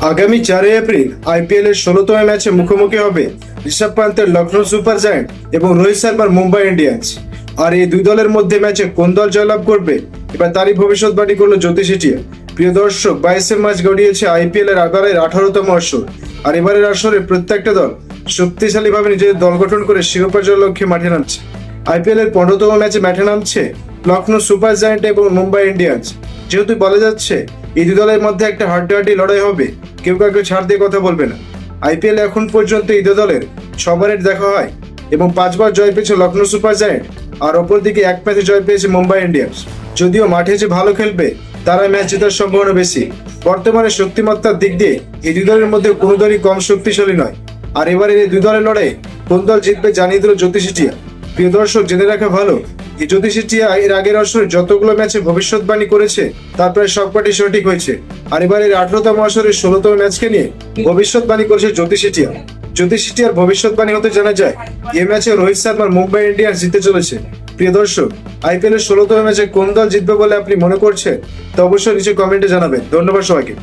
আগামী চারই April IPL এর ষোলোতম ম্যাচে মুখোমুখি হবে ঋষভ পান্তের লখনৌ সুপার জায়ান্ট এবং রোহিত শর্মার মুম্বাই ইন্ডিয়ান্স। আর এই দুই দলের মধ্যে ম্যাচে কোন দল জয়লাভ করবে, এবার তারই ভবিষ্যৎবাণী করল জ্যোতিষ এটিয়া প্রিয় দর্শক, বাইশে মাস গড়িয়েছে আইপিএল এর আগারের আঠারোতম আসর। আর এবারের আসরে প্রত্যেকটা দল শক্তিশালীভাবে নিজেদের দল গঠন করে শিরোপা জয়ের লক্ষ্যে মাঠে নামছে। আইপিএল এর পনেরোতম ম্যাচে মাঠে নামছে লখনৌ সুপার জায়ান্ট এবং মুম্বাই ইন্ডিয়ান্স। যেহেতু বলা যাচ্ছে এই দুই দলের মধ্যে একটা হাড্ডাহাড্ডি লড়াই হবে। কেউ কাউকে ছাড় দিয়ে কথা বলবে না। আইপিএল এখন পর্যন্ত এই দুই দলের ছবারের দেখা হয় এবং পাঁচবার জয় পেয়েছে লখনৌ সুপার জায়ান্ট আর অপরদিকে এক ম্যাচে জয় পেয়েছে মুম্বাই ইন্ডিয়ান্স। যদিও মাঠে যে ভালো খেলবে, তারা ম্যাচ জেতার সম্ভাবনা বেশি। বর্তমানে শক্তিমত্তার দিক দিয়ে এই দুই দলের মধ্যে কোনো দলই কম শক্তিশালী নয়। আর এবারের এই দুই দলের লড়াই কোন দল জিতবে জানিয়ে দিল জ্যোতিষিটিয়া প্রিয় দর্শক, জেনে রাখা ভালো এই জ্যোতিষিটিয়া এর আগের আসরে যতগুলো ম্যাচে ভবিষ্যৎবাণী করেছে, তার প্রায় সবকটি সঠিক হয়েছে। আর এবারের আঠারোতম আসরের ষোলোতম ম্যাচকে নিয়ে ভবিষ্যৎবাণী করেছে জ্যোতিষিটিয়া জ্যোতিষিটিয়ার ভবিষ্যৎবাণী হতে জানা যায় এই ম্যাচে রোহিত শর্মার মুম্বাই ইন্ডিয়ান্স জিতে চলেছে। প্রিয় দর্শক, আইপিএল এর ষোলোতম ম্যাচে কোন দল জিতবে বলে আপনি মনে করছেন? তা অবশ্যই নিচে কমেন্টে জানাবেন। ধন্যবাদ সবাইকে।